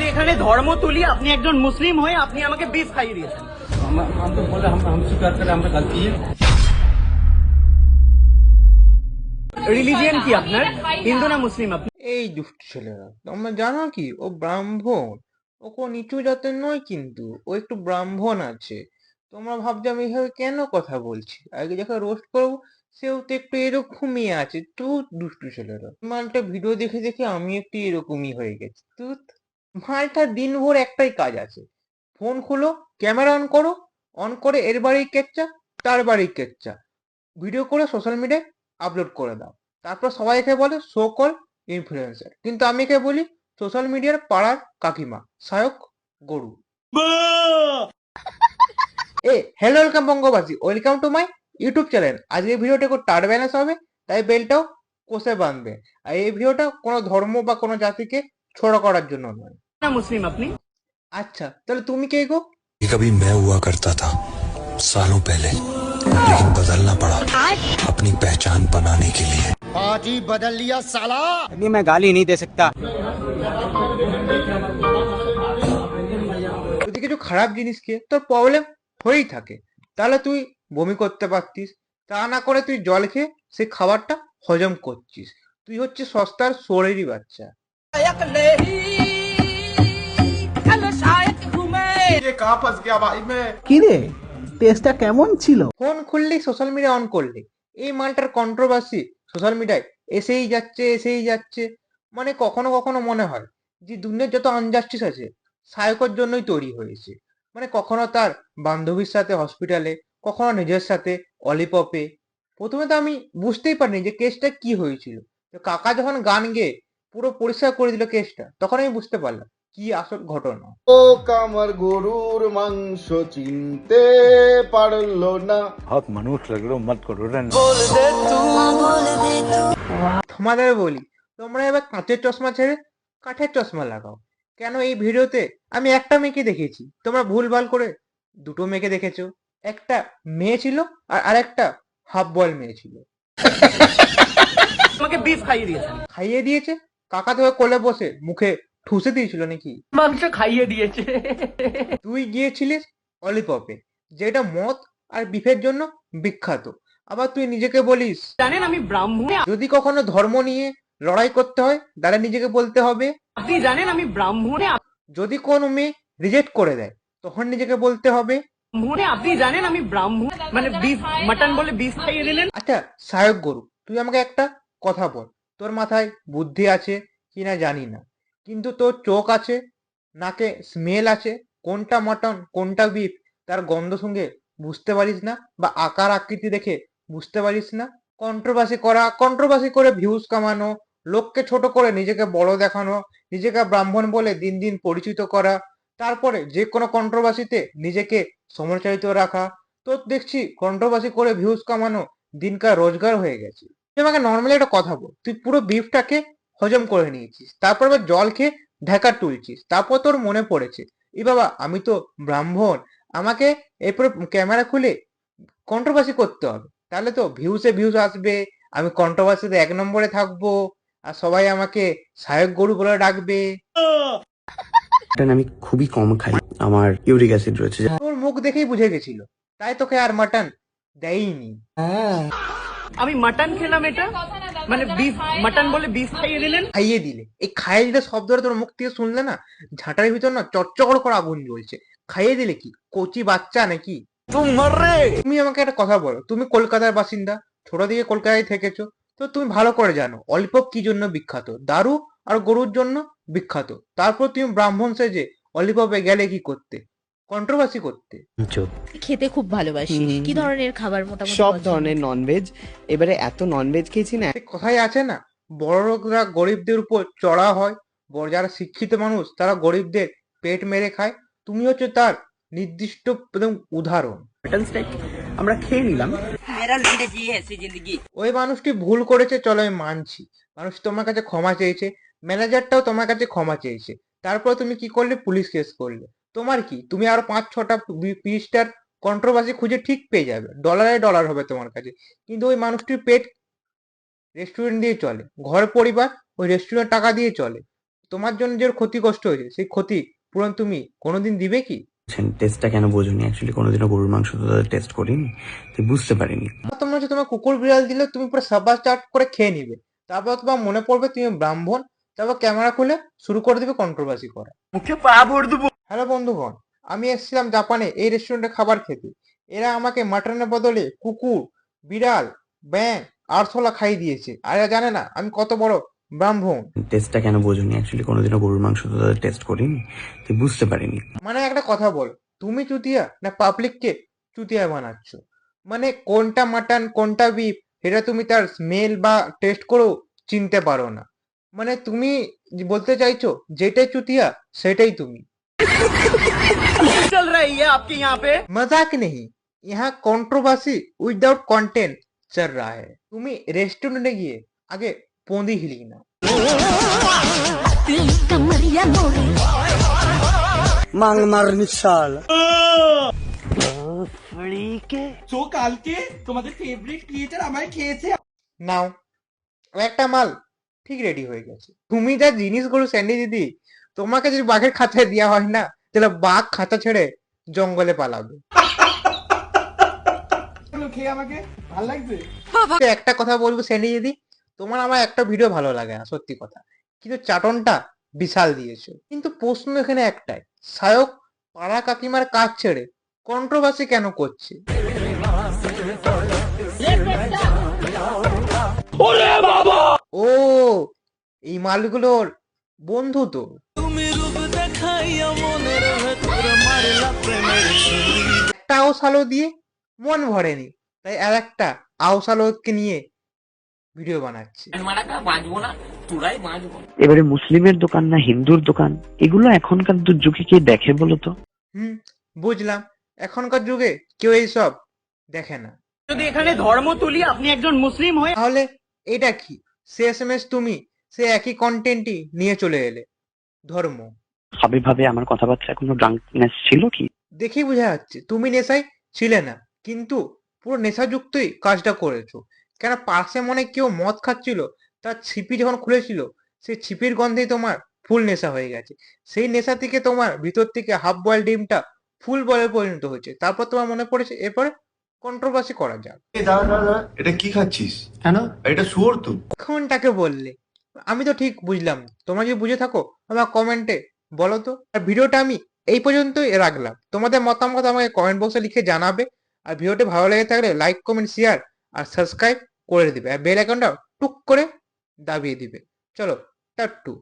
যদি এখানে ধর্ম তুলি আপনি একজন মুসলিম হয়ে আপনি আমাকে বিফ খাইয়ে দিয়েছেন हम हम तो बोले हम हम स्वीकार करें हमारी गलती है রিলিজিয়ান কি আপনার হিন্দু না মুসলিম আপনি এই দুষ্ট ছেলেরা তোমরা জানো কি ও ব্রাহ্মণ ও কোন নিচু জাতের নয় কিন্তু ও একটু ব্রাহ্মণ আছে তোমরা ভাবছো আমি এইভাবে কেন কথা বলছি আগে যখন রোস্ট করবো সেও তো একটু এরকমই আছে তু দুষ্টু ছেলেরা মালটা ভিডিও দেখে দেখে আমি একটু এরকমই হয়ে গেছি তুত মালটা দিনভর একটাই কাজ আছে। ফোন খুলো, ক্যামেরা অন করো, অন করে এর বাড়ি কেচ্চা তার বাড়ি কেচ্চা ভিডিও করে সোশ্যাল মিডিয়ায় আপলোড করে দাও। তারপর সবাইকে বলে শো কল ইনফ্লুয়েন্সার কিন্তু আমি কে বলি সোশ্যাল মিডিয়ার পাড়ার কাকিমা সায়ক গরু। এ hello welcome Bangabasi. Welcome to my YouTube channel আজকে ভিডিওটা একটু টার ব্যালেন্স হবে, তাই বেলটাও কষে বাঁধবে। আর এই ভিডিওটা কোনো ধর্ম বা কোনো জাতিকে ছোড়া করার জন্য নয়। না মুসলিম আপনি আচ্ছা তাহলে তুমি কে গো कभी मैं हुआ करता था सालों पहले लेकिन बदलना पड़ा अपनी पहचान बनाने के लिए अभी मैं गाली नहीं दे सकता যদি কিছু খারাপ জিনিস খেয়ে তোর প্রবলেম হয়েই থাকে তাহলে তুই বমি করতে পারতিস তা না করে তুই জল খেয়ে সেই খাবারটা হজম করছিস তুই হচ্ছে সস্তার শরীরই বাচ্চা কিরে? টেস্টটা কেমন ছিল? ফোন খুললেই সোশ্যাল মিডিয়া অন করলে। এই মালটার কন্ট্রোভার্সি সোশ্যাল মিডিয়ায় এসেই যাচ্ছে এসেই যাচ্ছে। মানে কখনো কখনো মনে হয় যে দুনিয়ার যত আনজাস্টিস আছে সায়কর জন্যই তৈরি হয়েছে। মানে কখনো তার বান্ধবীর সাথে হসপিটালে কখনো নিজের সাথে অলিপপে প্রথমে তো আমি বুঝতেই পারিনি যে কেসটা কি হয়েছিল। তো কাকা যখন গান গেয়ে পুরো পরিষ্কার করে দিল কেসটা তখন আমি বুঝতে পারলাম। কি আসল ঘটনা? ও কামার গরুর মাংস চিনতে পারল না। বহুত মানুষ লাগল মত করো তোমাদের বলি তোমরা এবার কাঁচের চশমা ছেড়ে কাঠের চশমা লাগাও। কেন এই ভিডিওতে আমি একটা মেয়েকে দেখেছি? তোমরা ভুলভাল করে দুটো মেয়েকে দেখেছ। একটা মেয়ে ছিল আর আরেকটা হাফ বয়েল মেয়ে ছিল। আমাকে বিফ খাইয়ে দিয়েছেন খাইয়ে দিয়েছে কাকা তোকে কোলে বসে মুখে ঠুসে দিয়েছিল নাকি? মাংস খাইয়ে দিয়েছে। তুই গিয়েছিলিস অলিপপে যেটা মদ আর বিফের জন্য বিখ্যাত। আবার তুই নিজেকে বলিস জানেন আমি ব্রাহ্মণ যদি কখনো ধর্ম নিয়ে লড়াই করতে হয় তাহলে নিজেকে বলতে হবে আপনি জানেন আমি ব্রাহ্মণে যদি কোনো মেয়ে রিজেক্ট করে দেয় তখন নিজেকে বলতে হবে ব্রাহ্মণে আপনি জানেন আমি ব্রাহ্মণ মানে বিফ মাটন বলে বিফ খাইয়ে দিলেন? আচ্ছা সায়ক গরু তুই আমাকে একটা কথা বল তোর মাথায় বুদ্ধি আছে কিনা জানি না। কিন্তু তোর চোখ আছে, নাকে স্মেল আছে, কোনটা মটন কোনটা বিফ তার গন্ধ সঙ্গে বুঝতে পারিস না বা আকার আকৃতি দেখে বুঝতে পারিস না। কন্ট্রোভার্সি করা কন্ট্রোভার্সি করে ভিউজ কামানো, লোককে ছোট করে নিজেকে বড় দেখানো, নিজেকে ব্রাহ্মণ বলে দিন দিন পরিচিত করা, তারপরে যে কোনো কন্ট্রোভার্সিতে নিজেকে সমালোচিত রাখা। তো দেখছি কন্ট্রোভার্সি করে ভিউজ কামানো দিনকার রোজগার হয়ে গেছে। তুই আমাকে নর্মালি একটা কথা বল, তুই পুরো বিফটাকে হজম করে নিয়েছিস। তারপর আবার জল খেয়ে ঢাকা তুলছিস। তারপর তোর মনে পড়েছে এ বাবা আমি তো ব্রাহ্মণ আমাকে এরপর ক্যামেরা খুলে কন্ট্রোভার্সি করতে হবে। তাহলে তো ভিউসে ভিউজ আসবে আমি কন্ট্রোভার্সিতে এক নম্বরে থাকব আর সবাই আমাকে সায়ক গরু বলে ডাকবে। আমি খুবই কম খাই। আমার ইউরিক অ্যাসিড রয়েছে। তোর মুখ দেখেই বুঝে গেছিল তাই তোকে আর মাটন দেয়নি আমি মাটন খেলাম এটা। মানে বিফ মাটন বলে বিফ খাইয়ে দিলেন? খাইয়ে দিলে। এই খাইয়ে দিলে শব্দটা তোর মুখ থেকে শুনলে না ঝাঁটার ভিতর না চচ্চকর করে আগুন জ্বলছে। খাইয়ে দিলে কি? কচি বাচ্চা নাকি? তুমি আমাকে একটা কথা বলো তুমি কলকাতার বাসিন্দা ছোট থেকে কলকাতায় থেকেছো তো তুমি ভালো করে জানো অল্প কি জন্য বিখ্যাত? দারু আর গরুর জন্য বিখ্যাত। তারপর তুমি ব্রাহ্মণ সেজে অলিপপে গেলে কি করতে? কন্ট্রোভার্সি করতে। খেতে খুব ভালোবাসি কি ধরনের খাবার মোটামুটি সব? ধরনের ননভেজ এবারে এত ননভেজ খেয়েছি না। কথাই আছে না। বড় লোকরা গরিবদের উপর চড়া হয়। বড় যারা শিক্ষিত মানুষ তারা গরিবদের পেট মেরে খায়। তুমি হচ্ছে তার নির্দিষ্ট একদম উদাহরণ। আমরা খেয়ে নিলাম। ওই মানুষটি ভুল করেছে চলো আমি মানছি। মানুষ তোমার কাছে ক্ষমা চেয়েছে ম্যানেজারটাও তোমার কাছে ক্ষমা চেয়েছে। তারপর তুমি কি করলে? পুলিশ কেস করলে। তোমার কি? তুমি আরও পাঁচ ছটা পিসটার কন্ট্রোভার্সি খুঁজে ঠিক পেয়ে যাবে। ডলারে ডলার হবে তোমার কাছে। কিন্তু ওই মানুষটির পেট রেস্টুরেন্ট দিয়ে চলে। ঘর পরিবার ওই রেস্টুরেন্ট টাকা দিয়ে চলে। তোমার জন্য যে ক্ষতি কষ্ট হয়েছে সেই ক্ষতি পূরণ তুমি কোনোদিন দিবে কি? টেস্টটা কেন বোঝোনি? অ্যাকচুয়ালি কোনোদিনও গরুর মাংস তো তাদের টেস্ট করিনি। তুই বুঝতে পারিনি। তোমার হচ্ছে তোমার কুকুর বিড়াল দিলে তুমি পুরো সাবা চাট করে খেয়ে নিবে। তারপর তোমার মনে পড়বে তুমি ব্রাহ্মণ তারপর ক্যামেরা খুলে শুরু করে দিবে কন্ট্রোভার্সি করা। মুখে পা ভর দেবো। হ্যালো বন্ধুগণ আমি এসেছিলাম জাপানে এই রেস্টুরেন্টে খাবার খেতে। এরা আমাকে মাটনের বদলে কুকুর বিড়াল ব্যাং আরশোলা খাই দিয়েছে। আর এরা জানে না আমি কত বড় ব্রাহ্মণ। টেস্টটা কেন বোঝোনি? অ্যাকচুয়ালি কোনোদিনও গরুর মাংস তো তাদের টেস্ট করিনি। তুই বুঝতে পারিনি। মানে একটা কথা বল তুমি চুতিয়া না পাবলিককে চুতিয়া বানাচ্ছ? মানে কোনটা মাটন কোনটা বিফ সেটা তুমি তার স্মেল বা টেস্ট করেও চিনতে পারো না। মানে তুমি বলতে চাইছো যেটাই চুতিয়া সেটাই তুমি। चल रही है आपके यहाँ पे मजाक नहीं यहाँ कंट्रोवर्सी विदाउट कंटेंट चल रहा है তুমি রেস্টুরেন্টে গিয়ে আগে পন্দি হিলি না मांग मारनी साल নাও একটা মাল ঠিক রেডি হয়ে গেছে তুমি যা জিনিসগুলো স্যান্ডি দিদি তোমাকে যদি বাঘের খাঁচায় দেওয়া হয় না তাহলে বাঘ খাঁচা ছেড়ে জঙ্গলে পালাবে। একটা কথা বলব স্যান্ডি দিদি তোমার আমার একটা ভিডিও ভালো লাগে না সত্যি কথা। কিন্তু চাটনটা বিশাল দিয়েছ। কিন্তু প্রশ্ন এখানে একটাই সায়ক পাড়া কাকিমার কাজ ছেড়ে কন্ট্রোভার্সি কেন করছে? ও এই মালগুলোর বন্ধু তো। তুমি একটা আউসালো দিয়ে মন ভরেনি তাই আর একটা আউসালোকে নিয়ে ভিডিও বানাচ্ছে। এবারে মুসলিমের দোকান না হিন্দুর দোকান? এগুলো এখনকার যুগে কে দেখে বলো তো? হুম বুঝলাম। এখনকার যুগে কেউ এইসব দেখে না। যদি এখানে ধর্ম তুলি আপনি একজন মুসলিম হয়ে তাহলে এটা কি? শেষমেশ তুমি সে একই কন্টেন্টই নিয়ে চলে এলে। ধর্ম। ভাবে ভাবে আমার কথাবার্তা কোনো ড্রাঙ্কনেস ছিল কি? দেখেই বোঝা যাচ্ছে তুমি নেশায় ছিলে না কিন্তু পুরো নেশাযুক্তই কাজটা করেছ। কেন পাশে মনে কেউ মদ খাচ্ছিল তার ছিপি যখন খুলেছিল সেই ছিপির গন্ধেই তোমার ফুল নেশা হয়ে গেছে। সেই নেশা থেকে তোমার ভিতর থেকে হাফ বয়েল ডিমটা ফুল বলে পরিণত হয়েছে। তারপর তোমার মনে পড়েছে এরপরে কন্ট্রোভার্সি করা যাক। এটা কি খাচ্ছিস? কেন? এটা শুয়োর তো। কোনটাকে বললে? আমি তো ঠিক বুঝলাম। তোমরা যদি বুঝে থাকো, আমার কমেন্টে বলো তো। আর ভিডিওটা আমি এই পর্যন্তই রাখলাম। তোমাদের মতামত আমাকে কমেন্ট বক্সে লিখে জানাবে। আর ভিডিওটি ভালো লেগে থাকলে লাইক কমেন্ট শেয়ার আর সাবস্ক্রাইব করে দিবে। আর বেল আইকনটা টুক করে দাবিয়ে দিবে। চলো, টাট্টু।